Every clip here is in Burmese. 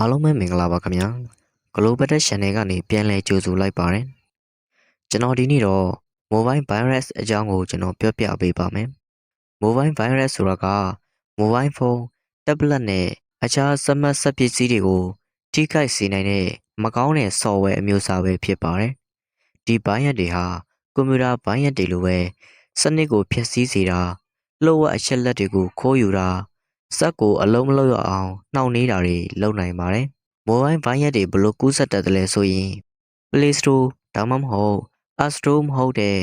အားလုံးပဲမင်္ဂလာပါခင်ဗျာ Global Tech Channel ကနေပြန်လည်ကြိုဆိုလိုက်ပါတယ်ကျွန်တော်ဒီနေ့တော့ Mobile Virus အကြောင်းကိုကျွန်တော်ပြောပြပေးပါမယ် Mobile Virus ဆိုတာက Mobile Phone Tablet နဲ့အခြားစမတ်ဆက်ပစ္စည်းတွေကိုထိခိုက်စေနိုင်တဲ့မကောင်းတဲ့ software အမျိုးအစားပဲဖြစ်ပါတယ်ဒီ virus တွေဟာကွန်ပျူတာ virus တွေလိုပဲစနစ်ကိုဖျက်ဆီးစေတာလှုပ်ဝက်အချက်လက်တွေကိုခိုးယူတာ စက်ကိုအလုံးမလုံးရအောင်နှောင့်နှေးတာတွေလုပ်နိုင်ပါတယ်။ Mobile Virus တွေဘယ်လိုကူးစက်တတ်တယ်လဲဆိုရင် Play Store ဒါမှမဟုတ် App Store မဟုတ်တဲ့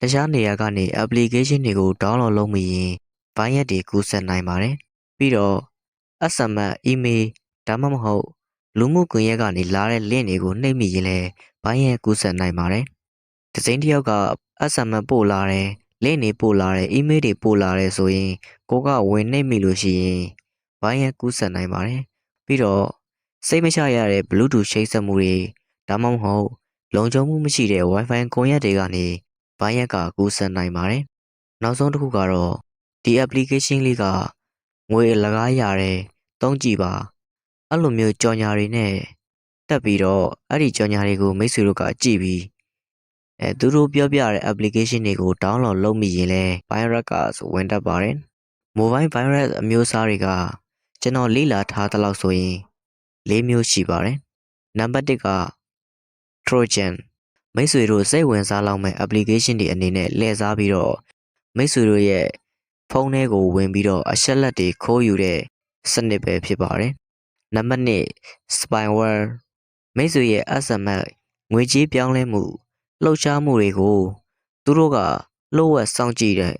တခြားနေရာကနေ application တွေကို download လုပ်မိရင် Virus တွေကူးစက်နိုင်ပါတယ်။ပြီးတော့ SMS email ဒါမှမဟုတ်လူမှုကွန်ရက်ကနေလာတဲ့ link တွေကိုနှိပ်မိရင်လည်း Virus ကူးစက်နိုင်ပါတယ်။တစ်စိမ်းတစ်ယောက်က SMS ပို့လာတယ် link တွေပို့လာတယ် email တွေပို့လာတယ်ဆိုရင်ကိုကဝင်နှိပ်မိလို့ရှိရင်ဘိုင်းရကူးစက်နိုင်ပါတယ်ပြီးတော့စိတ်မချရတဲ့ Bluetooth ချိတ်ဆက်မှုတွေဒါမှမဟုတ်လုံခြုံမှုမရှိတဲ့ Wi-Fi ကွန်ရက်တွေကနေဘိုင်းရက်ကကူးစက်နိုင်ပါတယ်နောက်ဆုံးတစ်ခုကတော့ဒီ application လေးကငွေအလကားရတယ်သုံးကြည့်ပါအဲ့လိုမျိုးကြော်ညာတွေနဲ့တက်ပြီးတော့အဲ့ဒီကြော်ညာတွေကိုမိတ်ဆွေတို့ကကြည့်ပြီး အဲသူတို့ပြောပြတဲ့ application တွေကို download လုပ်မိရင်လည်း virus ကဝင်တတ်ပါတယ် mobile virus အမျိုးအစားတွေကကျွန်တော်လေ့လာထားသလောက်ဆိုရင်၄မျိုးရှိပါတယ်။နံပါတ်1က Trojan မိတ်ဆွေတို့စိတ်ဝင်စားလောက်မဲ့ application တွေအနေနဲ့လှည့်စားပြီးတော့မိတ်ဆွေတို့ရဲ့ဖုန်းထဲကိုဝင်ပြီးတော့အချက်လက်တွေခိုးယူတဲ့စနစ်ပဲဖြစ်ပါတယ်။နံပါတ်2 spyware မိတ်ဆွေရဲ့ SMS ငွေကြေးပြောင်းလဲမှု လှုပ်ရှားမှုတွေကို သူတို့ကလှုပ်ဝက်စောင့်ကြည့်တဲ့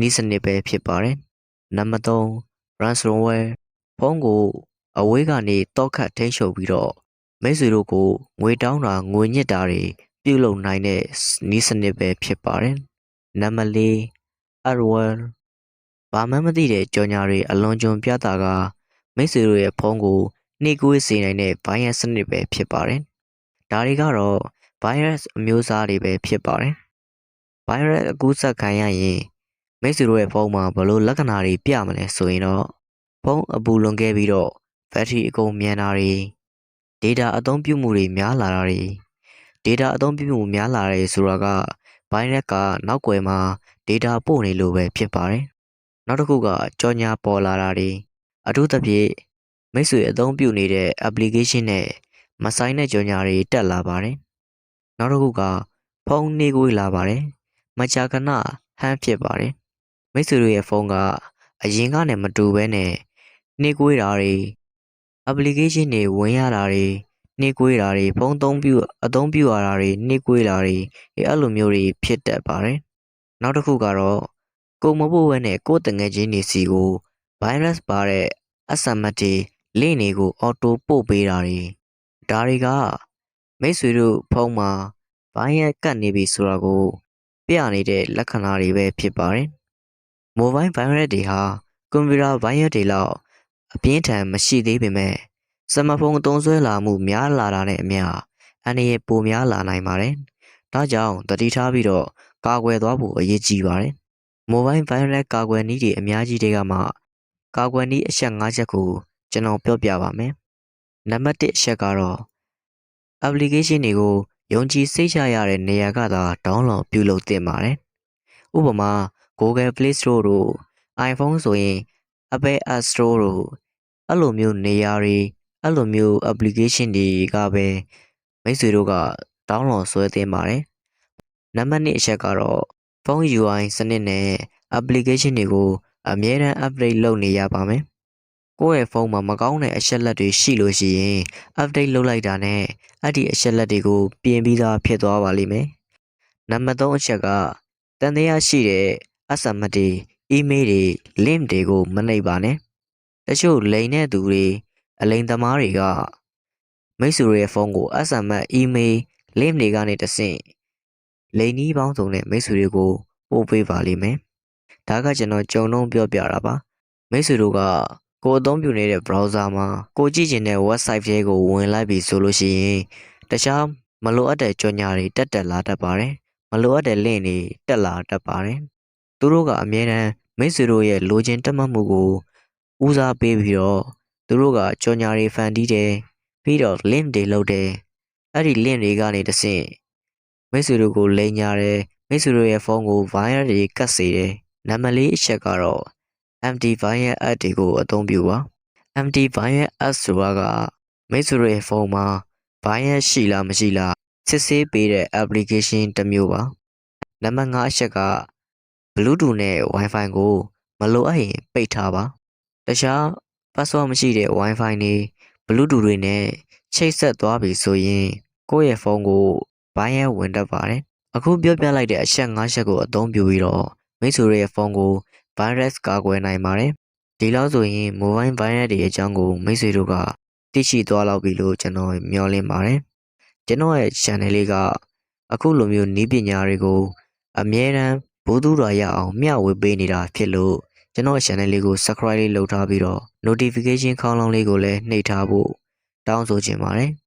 နည်းစနစ်ပဲဖြစ်ပါတယ်။နံပါတ်3 ransomware ဖုန်းကိုအဝေးကနေတောက်ခတ်ထိန်းချုပ်ပြီးတော့မိတ်ဆွေတို့ကိုငွေတောင်းတာငွေညစ်တာတွေပြုလုပ်နိုင်တဲ့နည်းစနစ်ပဲဖြစ်ပါတယ်။နံပါတ်4 adware ဘာမှမသိတဲ့ကြော်ညာတွေအလွန်ကျွံပြတာကမိတ်ဆွေတို့ရဲ့ဖုန်းကိုနှိကွေးစေနိုင်တဲ့ virus စနစ်ပဲဖြစ်ပါတယ်။ဒါတွေကတော့ virus အမျိုးအစားတွေပဲဖြစ်ပါတယ်။ virus အကူးစက်ခံရရင်မိတ်ဆွေတို့ရဲ့ဖုန်းမှာဘယ်လိုလက္ခဏာတွေပြမလဲဆိုရင်တော့ဖုန်းအပူလွန်ခဲ့ပြီးတော့ဘက်ထရီအကုန်မြန်တာတွေ data အသုံးပြုမှုတွေများလာတာတွေ data အသုံးပြုမှုများလာတယ်ဆိုတာက virus ကနောက်ွယ်မှာ data ပို့နေလို့ပဲဖြစ်ပါတယ်နောက်တစ်ခုကကြော်ညာပေါ်လာတာတွေအထူးသဖြင့်မိတ်ဆွေအသုံးပြုနေတဲ့ application နဲ့မဆိုင်တဲ့ကြော်ညာတွေတက်လာပါတယ် နောက်တစ်ခုက ဖုန်းနှေးကွေးလာပါတယ်မကြာခဏဟန်းဖြစ်ပါတယ်မိတ်ဆွေတို့ရဲ့ဖုန်းကအရင်ကနဲ့မတူဘဲနဲ့နှေးကွေးတာတွေ application တွေဝင်ရတာတွေနှေးကွေးတာတွေဖုန်းသုံးပြုအသုံးပြုရတာတွေနှေးကွေးတာတွေအဲ့လိုမျိုးတွေဖြစ်တတ်ပါတယ်နောက်တစ်ခုကတော့ကိုမဖို့ဘဲနဲ့ကိုယ်တငယ်ချင်းတွေစီကို virus ပါတဲ့ SMS တွေ link တွေကို auto ပို့ပေးတာတွေဒါတွေက မိတ်ဆွေတို့ဖုန်းမှာ virus ကတ်နေပြီဆိုတာကို ပြနေတဲ့လက္ခဏာတွေပဲဖြစ်ပါတယ် mobile virus တွေဟာကွန်ပျူတာ virus တွေလောက်အပြင်းထန်မရှိသေးပေမဲ့စမတ်ဖုန်းအသုံးဆွဲလာမှုများလာတာနဲ့အမျှအန္တရာယ်ပိုများလာနိုင်ပါတယ်။ဒါကြောင့်တတိထားပြီးတော့ကာကွယ်သွားဖို့အရေးကြီးပါတယ်။ mobile virus ကာကွယ်နည်းတွေအများကြီးတွေကမှကာကွယ်နည်းအချက်၅ချက်ကိုကျွန်တော်ပြောပြပါမယ်။နံပါတ်၁အချက်ကတော့ application တွေကိုယုံကြည်စိတ်ချရတဲ့နေရာကသာ download ပြုလုပ်သင့်ပါတယ်။ဥပမာ Google Play Store တို့ iPhone ဆိုရင် Apple App Store တို့အဲ့လိုမျိုးနေရာတွေအဲ့လိုမျိုး application တွေကပဲမိတ်ဆွေတို့က download ဆွဲသင့်ပါတယ်နံပါတ်2အချက်ကတော့ဖုန်း UI စနစ်နဲ့ application တွေကိုအမြဲတမ်း update လုပ်နေရပါမယ် ကိုယ့်ရဲ့ဖုန်းမှာမကောင်းတဲ့အချက်လက်တွေရှိလို့ရှိရင် update လုပ်လိုက်တာနဲ့အဲ့ဒီအချက်လက်တွေကို ပြင်ပြီးသားဖြစ်သွားပါလိမ့်မယ်နံပါတ်3အချက်ကတန်တရားရှိတဲ့ SMS တွေ email တွေ link တွေကိုမနှိပ်ပါနဲ့တချို့လိန်တဲ့သူတွေအလိန်သမားတွေကမိတ်ဆွေရဲ့ဖုန်းကို SMS email link တွေကနေတဆင့်လိန်နီးပေါင်းစုံနဲ့မိတ်ဆွေတွေကိုပို့ပေးပါလိမ့်မယ်ဒါကကျွန်တော်ကြုံလုံးပြောပြတာပါမိတ်ဆွေတို့က ကိုအသုံးပြုနေတဲ့ browser မှာကိုကြည့်ချင်တဲ့ website တွေကိုဝင်လိုက်ပြီဆိုလို့ရှိရင်တခြားမလိုအပ်တဲ့ကြော်ညာတွေတက်တက်လာတတ်ပါတယ်မလိုအပ်တဲ့ link တွေတက်လာတတ်ပါတယ်သူတို့ကအမြဲတမ်းမိတ်ဆွေတို့ရဲ့လိုချင်တက်မှတ်မှုကိုဦးစားပေးပြီးတော့သူတို့ကကြော်ညာတွေဖန်တီးတယ်ပြီးတော့ link တွေလုပ်တယ်အဲ့ဒီ link တွေကနေတစ်ဆင့်မိတ်ဆွေတို့ကိုလိမ်ညာတယ်မိတ်ဆွေတို့ရဲ့ဖုန်းကို virus တွေကတ်စေတယ်နံပါတ်လေးအချက်ကတော့ MD virus app တွေကိုအသုံးပြုပါ MD virus app ဆိုတာကမိတ်ဆွေတို့ရဲ့ဖုန်းမှာ virus ရှိလားမရှိလားစစ်ဆေးပေးတဲ့ application တစ်မျိုးပါနံပါတ်5အချက်က Bluetooth နဲ့ Wi-Fi ကိုမလိုအပ်ရင်ပိတ်ထားပါတခြား password မရှိတဲ့ Wi-Fi တွေ Bluetooth တွေနဲ့ချိတ်ဆက်သွားပြီဆိုရင်ကိုယ့်ရဲ့ဖုန်းကိုဘိုင်းရဲဝင်တတ်ပါတယ်အခုပြောပြလိုက်တဲ့အချက်၅ချက်ကိုအသုံးပြုပြီးတော့မိတ်ဆွေတွေရဲ့ဖုန်းကို virus ကာကွယ်နိုင်ပါတယ်ဒီလောက်ဆိုရင် mobile virus တွေအကြောင်းကိုမိတ်ဆွေတို့ကသိရှိသွားလောက်ပြီလို့ကျွန်တော်မျှော်လင့်ပါတယ်ကျွန်တော်ရဲ့ channel လေးကအခုလိုမျိုးနည်းပညာတွေကိုအမြဲတမ်းဘိုးသူတော်ရအောင်မျှဝေပေးနေတာဖြစ်လို့ကျွန်တော် channel လေးကို subscribe လေးလုပ်ထားပြီးတော့ notification ခေါင်းလောင်းလေးကိုလည်းနှိပ်ထားဖို့တောင်းဆိုချင်ပါတယ်